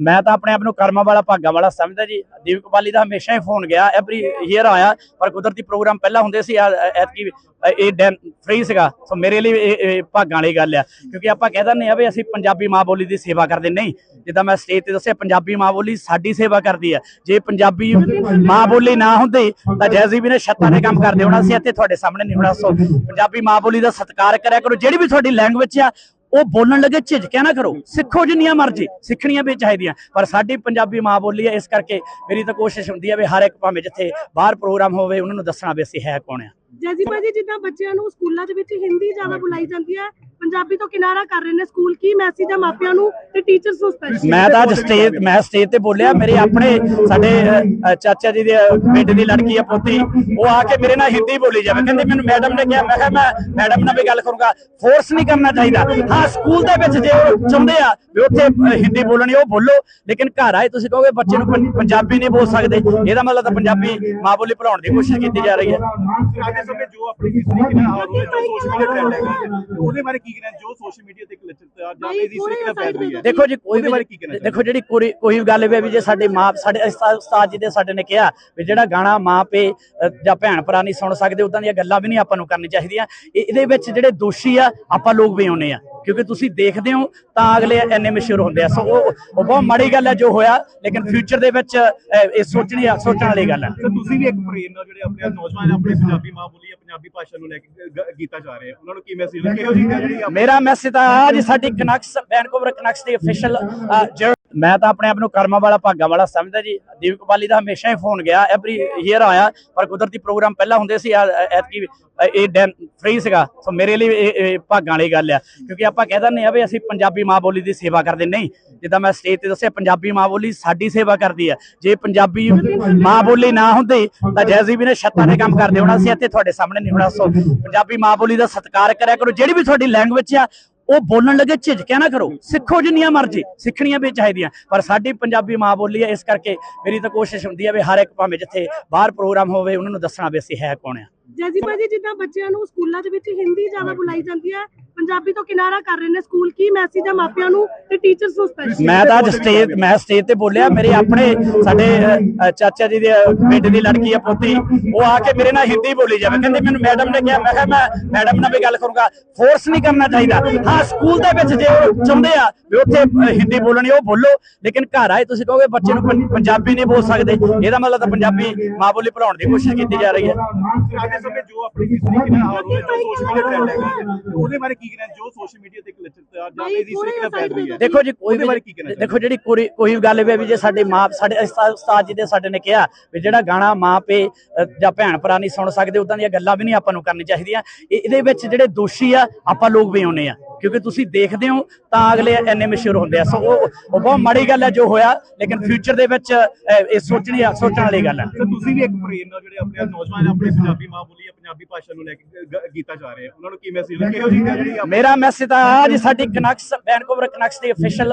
ਮੈਂ ਤਾਂ ਆਪਣੇ ਆਪ ਨੂੰ ਕਰਮਾਂ ਵਾਲਾ, ਭਾਗਾਂ ਵਾਲਾ ਸਮਝਦਾ ਜੀ। ਦੀਪ ਕਪਾਲੀ ਦਾ ਹਮੇਸ਼ਾ ਹੀ ਫੋਨ ਗਿਆ ਐਵਰੀ ਈਅਰ ਆਇਆ, ਪਰ ਕੁਦਰਤੀ ਪ੍ਰੋਗਰਾਮ ਪਹਿਲਾਂ ਹੁੰਦੇ ਸੀ ਐਤਕੀ ਇਹ ਡੈਨ ਫ੍ਰੀ ਸੀਗਾ, ਸੋ ਮੇਰੇ ਲਈ ਇਹ ਭਾਗਾਂ ਵਾਲੀ ਗੱਲ ਆ। ਕਿਉਂਕਿ ਆਪਾਂ ਕਹਿ ਦਿੰਦੇ ਆ ਵੀ ਅਸੀਂ ਪੰਜਾਬੀ ਮਾਂ ਬੋਲੀ ਦੀ ਸੇਵਾ ਕਰਦੇ, ਨਹੀਂ। ਜਿੱਦਾਂ ਮੈਂ ਸਟੇਜ ਤੇ ਦੱਸਿਆ, ਪੰਜਾਬੀ ਮਾਂ ਬੋਲੀ ਸਾਡੀ ਸੇਵਾ ਕਰਦੀ ਆ। ਜੇ ਪੰਜਾਬੀ ਮਾਂ ਬੋਲੀ ਨਾ ਹੁੰਦੀ, ਤਾਂ ਜੈਜ਼ੀ ਵੀ ਨੇ ਛੱਤਾਂ ਦੇ ਕੰਮ ਕਰਦੇ ਹੋਣਾ ਸੀ, ਇੱਥੇ ਤੁਹਾਡੇ ਸਾਹਮਣੇ ਨਹੀਂ ਹੋਣਾ। ਸੋ ਪੰਜਾਬੀ ਮਾਂ ਬੋਲੀ ਦਾ ਸਤਿਕਾਰ ਕਰਿਆ ਕਰੋ, ਜਿਹੜੀ ਵੀ ਤੁਹਾਡੀ ਲੈਂਗੁਏਜ ਆ ਉਹ ਬੋਲਣ ਲੱਗੇ ਝਿਜਕਿਆ ਨਾ ਕਰੋ। ਸਿੱਖੋ ਜਿੰਨੀਆਂ ਮਰਜ਼ੀ, ਸਿੱਖਣੀਆਂ ਵੀ ਚਾਹੀਦੀਆਂ। ਪਰ ਸਾਡੀ ਪੰਜਾਬੀ ਮਾਂ ਬੋਲੀ ਹੈ, ਇਸ ਕਰਕੇ ਮੇਰੀ ਤਾਂ ਕੋਸ਼ਿਸ਼ ਹੁੰਦੀ ਹੈ ਵੀ ਹਰ ਇੱਕ ਭਾਵੇਂ ਜਿੱਥੇ ਬਾਹਰ ਪ੍ਰੋਗਰਾਮ ਹੋਵੇ, ਉਹਨਾਂ ਨੂੰ ਦੱਸਣਾ ਵੀ ਅਸੀਂ ਹੈ ਕੌਣ ਆ। ਜੈਜੀ ਭਾਜੀ, ਜਿੱਦਾਂ ਬੱਚਿਆਂ ਨੂੰ ਸਕੂਲਾਂ ਦੇ ਵਿੱਚ ਹਿੰਦੀ ਜ਼ਿਆਦਾ ਬੁਲਾਈ ਜਾਂਦੀ ਹੈ ਪੰਜਾਬੀ ਤੋਂ ਕਿਨਾਰਾ ਕਰ ਰਹੇ ਨੇ ਸਕੂਲ ਕੀ ਮੈਸੇਜ ਹੈ ਮਾਪਿਆਂ ਨੂੰ ਤੇ ਟੀਚਰਸ ਨੂੰ ਸਪੈਸ਼ਲੀ ਮੈਂ ਤਾਂ ਅੱਜ ਸਟੇਜ ਮੈਂ ਸਟੇਜ ਤੇ ਬੋਲਿਆ ਮੇਰੇ ਆਪਣੇ ਸਾਡੇ ਚਾਚਾ ਜੀ ਦੇ ਬੇਟੇ ਦੀ ਲੜਕੀ ਆ ਪੋਤੀ ਉਹ ਆ ਕੇ ਮੇਰੇ ਨਾਲ ਹਿੰਦੀ ਬੋਲੀ ਜਾਵੇ। ਕਹਿੰਦੇ ਮੈਨੂੰ ਮੈਡਮ ਨੇ ਕਿਹਾ ਮੈਂ ਕਿਹਾ ਮੈਂ ਮੈਡਮ ਨਾਲ ਵੀ ਗੱਲ ਕਰੂੰਗਾ। ਫੋਰਸ ਨਹੀਂ ਕਰਨਾ ਚਾਹੀਦਾ। ਹਾਂ ਸਕੂਲ ਦੇ ਵਿੱਚ ਜੇ ਉਹ ਚਾਹੁੰਦੇ ਆ ਵੀ ਉੱਥੇ ਹਿੰਦੀ ਬੋਲਣੀ ਉਹ ਬੋਲੋ। ਲੇਕਿਨ ਘਰ ਆਏ ਤੁਸੀਂ ਕਹੋਗੇ ਬੱਚੇ ਨੂੰ ਪੰਜਾਬੀ ਨਹੀਂ ਬੋਲ ਸਕਦੇ। ਇਹਦਾ ਮਤਲਬ ਤਾਂ ਪੰਜਾਬੀ ਮਾਂ ਬੋਲੀ ਪੜਾਉਣ ਦੀ ਕੋਸ਼ਿਸ਼ ਕੀਤੀ ਜਾ ਰਹੀ ਹੈ। ਅੱਜ ਦੇ ਸਮੇਂ ਜੋ ਆਪਣੀ ਕਿਸ ਤਰੀਕੇ ਨਾਲ ਆ ਰਹੀ ਹੈ ਜੋ ਸੋਸ਼ਲ ਮੀਡੀਆ ਟ੍ਰੈਂਡ ਹੈਗਾ ਉਹਦੇ ਬਾਰੇ ਕੀ ਕਹਿਣਾ ਜੋ ਸੋਸ਼ਲ ਮੀਡੀਆ ਤੇ ਕਲਚਰ ਜਾਂ ਇਹਦੀ ਨਾਲ ਫੈਲ ਰਹੀ ਹੈ। ਦੇਖੋ ਜੀ ਕੋਈ ਬਾਰੇ ਕੀ ਕਹਿਣਾ ਵੀ ਦੇਖੋ ਜਿਹੜੀ ਕੋਈ ਕੋਈ ਗੱਲ ਵੀ ਵੀ ਜੇ ਸਾਡੇ ਮਾਂ ਸਾਡੇ ਉਸਤਾ- ਉਸਤਾਦ ਜੀ ਦੇ ਸਾਡੇ ਨੇ ਕਿਹਾ ਵੀ ਜਿਹੜਾ ਗਾਣਾ ਮਾਂ ਪੇ ਜਾਂ ਭੈਣ ਭਰਾ ਨਹੀਂ ਸੁਣ ਸਕਦੇ ਉਦਾਂ ਦੀਆਂ ਗੱਲਾਂ ਵੀ ਨਹੀਂ ਆਪਾਂ ਨੂੰ ਕਰਨੀ ਚਾਹੀਦੀਆਂ। ਇਹ- ਇਹਦੇ ਵਿੱਚ ਜਿਹੜੇ ਦੋਸ਼ੀ ਆ ਆਪਾਂ ਲੋਕ ਵੀ ਆਉਨੇ ਆ। ਕਿਉਂਕਿ ਤੁਸੀਂ ਦੇਖਦੇ ਹੋ ਤਾਂ ਅਗਲੇ ਇੰਨੇ ਮਸ਼ਹੂਰ ਹੁੰਦੇ ਆ। ਸੋ ਉਹ ਉਹ ਬਹੁਤ ਮਾੜੀ ਗੱਲ ਹੈ ਜੋ ਹੋਇਆ ਲੇਕਿਨ ਫਿਊਚਰ ਦੇ ਵਿੱਚ ਇਹ ਸੋਚਣੀ ਸੋਚਣ ਵਾਲੀ ਗੱਲ ਹੈ। ਤੁਸੀਂ ਵੀ ਇੱਕ ਪ੍ਰੇਰਨਾ ਜਿਹੜੇ ਆਪਣੇ ਨੌਜਵਾਨ ਆਪਣੇ ਪੰਜਾਬੀ ਮਾਂ ਬੋਲੀ ਪੰਜਾਬੀ ਭਾਸ਼ਾ ਨੂੰ ਲੈ ਕੇ ਗੀਤਾ ਜਾ ਰਹੇ ਆ। ਉਹਨਾਂ ਨੂੰ ਕੀ ਮੈਸੇਜ ਕਿਹੋ ਜਿਹੀ ਜਿਹੜੀ ਆਪਣੀ- ਮੇਰਾ ਮੈਸੇਜ ਤਾਂ ਆ ਜੀ ਸਾਡੀ ਕਨੈਕਸ ਵੈਨਕੂਵਰ ਕਨੈਕਸ ਦੀ ਅਫੀਸ਼ੀਅਲ ਮੈਂ ਤਾਂ ਆਪਣੇ ਆਪ ਨੂੰ ਕਰਮਾਂ ਵਾਲਾ, ਭਾਗਾਂ ਵਾਲਾ ਸਮਝਦਾ ਜੀ। ਦੀਪ ਕਪਾਲੀ ਦਾ ਹਮੇਸ਼ਾ ਹੀ ਫੋਨ ਗਿਆ ਐਵਰੀ ਈਅਰ ਆਇਆ, ਪਰ ਕੁਦਰਤੀ ਪ੍ਰੋਗਰਾਮ ਪਹਿਲਾਂ ਹੁੰਦੇ ਸੀ ਐਤਕੀ ਇਹ ਫ੍ਰੀ ਸੀਗਾ, ਸੋ ਮੇਰੇ ਲਈ ਭਾਗਾਂ ਵਾਲੀ ਗੱਲ ਆ। ਕਿਉਂਕਿ ਆਪਾਂ ਕਹਿ ਦਿੰਦੇ ਆ ਵੀ ਅਸੀਂ ਪੰਜਾਬੀ ਮਾਂ ਬੋਲੀ ਦੀ ਸੇਵਾ ਕਰਦੇ, ਨਹੀਂ। ਜਿੱਦਾਂ ਮੈਂ ਸਟੇਜ ਤੇ ਦੱਸਿਆ, ਪੰਜਾਬੀ ਮਾਂ ਬੋਲੀ ਸਾਡੀ ਸੇਵਾ ਕਰਦੀ ਆ। ਜੇ ਪੰਜਾਬੀ ਮਾਂ ਬੋਲੀ ਨਾ ਹੁੰਦੀ, ਤਾਂ ਜੈਜ਼ੀ ਵੀ ਨੇ ਛੱਤਾਂ ਦੇ ਕੰਮ ਕਰਦੇ ਹੋਣਾ ਸੀ, ਇੱਥੇ ਤੁਹਾਡੇ ਸਾਹਮਣੇ ਨਹੀਂ ਹੋਣਾ। ਸੋ ਪੰਜਾਬੀ ਮਾਂ ਬੋਲੀ ਦਾ ਸਤਿਕਾਰ ਕਰਿਆ ਕਰੋ, ਜਿਹੜੀ ਵੀ ਤੁਹਾਡੀ ਲੈਂਗੁਏਜ ਆ ਉਹ ਬੋਲਣ ਲੱਗੇ ਝਿਜਕਿਆ ਨਾ ਕਰੋ। ਸਿੱਖੋ ਜਿੰਨੀਆਂ ਮਰਜ਼ੀ, ਸਿੱਖਣੀਆਂ ਵੀ ਚਾਹੀਦੀਆਂ। ਪਰ ਸਾਡੀ ਪੰਜਾਬੀ ਮਾਂ ਬੋਲੀ ਹੈ, ਇਸ ਕਰਕੇ ਮੇਰੀ ਤਾਂ ਕੋਸ਼ਿਸ਼ ਹੁੰਦੀ ਹੈ ਵੀ ਹਰ ਇੱਕ ਭਾਵੇਂ ਜਿੱਥੇ ਬਾਹਰ ਪ੍ਰੋਗਰਾਮ ਹੋਵੇ, ਉਹਨਾਂ ਨੂੰ ਦੱਸਣਾ ਵੀ ਅਸੀਂ ਹੈ ਕੌਣ ਆ। ਜੈਜੀ ਭਾਜੀ ਜਿੱਦਾਂ ਬੱਚਿਆਂ ਨੂੰ ਸਕੂਲਾਂ ਦੇ ਵਿੱਚ ਹਿੰਦੀ ਜ਼ਿਆਦਾ ਬੁਲਾਈ ਜਾਂਦੀ ਹੈ ਪੰਜਾਬੀ ਤੋਂ ਕਿਨਾਰਾ ਕਰ ਰਹੇ ਨੇ ਸਕੂਲ ਕੀ ਮੈਸੇਜ ਹੈ ਮਾਪਿਆਂ ਨੂੰ ਤੇ ਟੀਚਰਸ ਨੂੰ ਸਪੈਸ਼ਲੀ ਮੈਂ ਤਾਂ ਅੱਜ ਸਟੇਜ ਮੈਂ ਸਟੇਜ ਤੇ ਬੋਲਿਆ ਮੇਰੇ ਆਪਣੇ ਸਾਡੇ ਅ, ਚਾਚਾ ਜੀ ਦੇ ਬੇਟੇ ਦੀ ਲੜਕੀ ਆ ਪੋਤੀ ਉਹ ਆ ਕੇ ਮੇਰੇ ਨਾਲ ਹਿੰਦੀ ਬੋਲੀ ਜਾਵੇ। ਕਹਿੰਦੇ ਮੈਨੂੰ ਮੈਡਮ ਨੇ ਕਿਹਾ ਮੈਂ ਕਿਹਾ ਮੈਂ ਮੈਡਮ ਨਾਲ ਵੀ ਗੱਲ ਕਰੂੰਗਾ ਫੋਰਸ ਨਹੀਂ ਕਰਨਾ ਚਾਹੀਦਾ। ਹਾਂ ਸਕੂਲ ਦੇ ਵਿੱਚ ਜੇ ਉਹ ਚਾਹੁੰਦੇ ਆ ਵੀ ਉੱਥੇ ਅ, ਹਿੰਦੀ ਬੋਲਣੀ ਉਹ ਬੋਲੋ। ਲੇਕਿਨ ਘਰ ਆਏ ਤੁਸੀਂ ਕਹੋਗੇ ਬੱਚੇ ਨੂੰ ਪੰ- ਪੰਜਾਬੀ ਨਹੀਂ ਬੋਲ ਸਕਦੇ। ਇਹਦਾ ਮਤਲਬ ਤਾਂ ਪੰਜਾਬੀ ਮਾਂ ਬੋਲੀ ਪੜਾਉਣ ਦੀ ਕੋਸ਼ਿਸ਼ ਕੀਤੀ ਜਾ ਰਹੀ ਹੈ। ਅੱਜ ਦੇ ਸਮੇਂ ਜੋ ਆਪਣੀ ਕਿਸ ਤਰੀਕੇ ਨਾਲ ਆ ਰਹੀ ਹੈ ਜੋ ਸੋਸ਼ਲ ਮੀਡੀਆ ਟ੍ਰੈਂਡ ਹੈਗਾ ਹੈ, ਤੇ ਉਹਦੇ ਬਾਰੇ ਕੀ ਕਹਿਣਾ ਜੋ ਸੋਸ਼ਲ ਮੀਡੀਆ ਤੇ ਕਲਚਰ ਜਾਂ ਇਹਦੀ ਤਰੀਕੇ ਨਾਲ ਫੈਲ ਰਹੀ ਹੈ? ਦੇਖੋ ਜੀ ਕੋਈ ਉਹਦੇ ਬਾਰੇ ਕੀ ਵੀ ਕਹਿਣਾ ਦੇਖੋ ਜਿਹੜੀ ਕੋਈ ਕੋਈ ਗੱਲ ਵੀ ਜੇ ਸਾਡੇ ਮਾਂ ਸਾਡੇ ਉਸਤਾ- ਉਸਤਾਦ ਜੀ ਦੇ ਸਾਡੇ ਨੇ ਕਿਹਾ ਵੀ ਜਿਹੜਾ ਗਾਣਾ ਮਾਂ ਪੇ ਜਾਂ ਭੈਣ ਭਰਾ ਨਹੀਂ ਸੁਣ ਸਕਦੇ ਉਦਾਂ ਦੀਆਂ ਗੱਲਾਂ ਵੀ ਨਹੀਂ ਆਪਾਂ ਨੂੰ ਕਰਨੀ ਚਾਹੀਦੀਆਂ। ਇਹ- ਇਹਦੇ ਵਿੱਚ ਜਿਹੜੇ ਦੋਸ਼ੀ ਆ ਆਪਾਂ ਲੋਕ ਵੀ ਆਉਨੇ ਆ ਕਿਉਂਕਿ ਤੁਸੀਂ ਦੇਖਦੇ ਹੋ ਤਾਂ ਅਗਲੇ ਇੰਨੇ ਮਸ਼ਹੂਰ ਹੁੰਦੇ ਆ। ਸੋ ਉਹ ਉਹ ਬਹੁਤ ਮਾੜੀ ਗੱਲ ਹੈ ਜੋ ਹੋਇਆ ਲੇਕਿਨ ਫਿਊਚਰ ਦੇ ਵਿੱਚ ਇਹ ਸੋਚਣੀ ਸੋਚਣ ਵਾਲੀ ਗੱਲ ਹੈ। ਤੁਸੀਂ ਵੀ ਇੱਕ ਪ੍ਰੇਰਨਾ ਜਿਹੜੇ ਆਪਣੇ ਨੌਜਵਾਨ ਆਪਣੇ ਪੰਜਾਬੀ ਮਾਂ ਬੋਲੀ ਜਾਂ ਪੰਜਾਬੀ ਭਾਸ਼ਾ ਨੂੰ ਲੈ ਕੇ ਗੀਤਾ ਜਾ ਰਹੇ ਆ। ਉਹਨਾਂ ਨੂੰ ਕੀ ਮੈਸੇਜ ਕਿਹੋ ਜਿਹੀ ਜਿਹੜੀ ਆਪਣੀ- ਮੇਰਾ ਮੈਸੇਜ ਤਾਂ ਆ ਜੀ ਸਾਡੀ ਕਨੈਕਸ ਵੈਨਕੂਵਰ ਕਨੈਕਸ ਦੀ ਅਫੀਸ਼ੀਅਲ